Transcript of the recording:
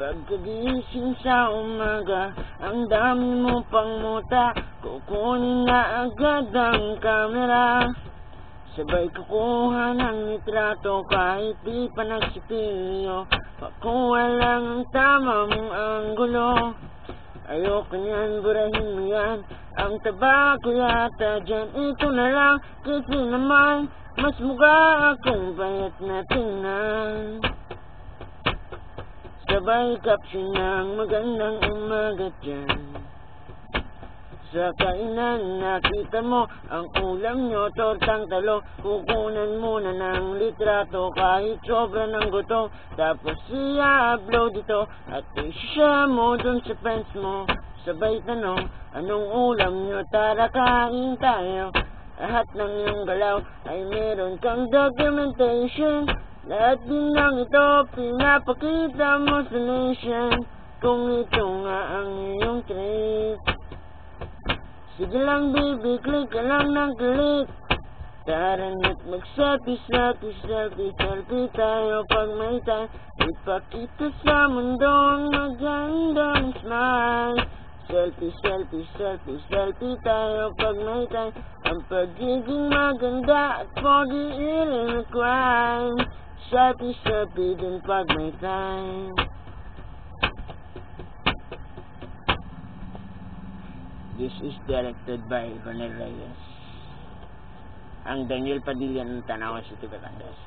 Pagkagising sa umaga Ang dami mo pang muta. Kukunin na agad ang kamera. Sabay kukuha ng litrato Kahit di pa nagsipilyo Pakuha lang ang tama mong anggulo Ayoko niyan, burahin mo yan. Ang taba ko yata dyan Ito na lang. Kasi naman Mas mukha akong payat na tingnan Sabay caption ng magandang umaga dyan. Sa kainan nakita mo Ang ulam nyo, tortang talo. Kukunan muna ng litrato Kahit sobra ng gutom Tapos i-upload ito At i-share mo dun sa friends mo. Sabay tanong Anong ulam nyo? Tara kain tayo. Lahat ng iyong galaw Ay meron kang documentation lahat din ng ito pinapakita mo sa nation. Kung ito nga ang iyong trip. Sige lang baby, click ka lang ng click. Tara na't mag-selfie, selfie, selfie, selfie tayo pag may time. Ipakita sa mundo ang magandang smile. Selfie, selfie, selfie, selfie tayo pag may time. Ang pagiging maganda at pogi ilan crime Selfie, selfie din pag may time. This is directed by Ronel Reyes. Ang Daniel Padilla ng Tanawan City, Batangas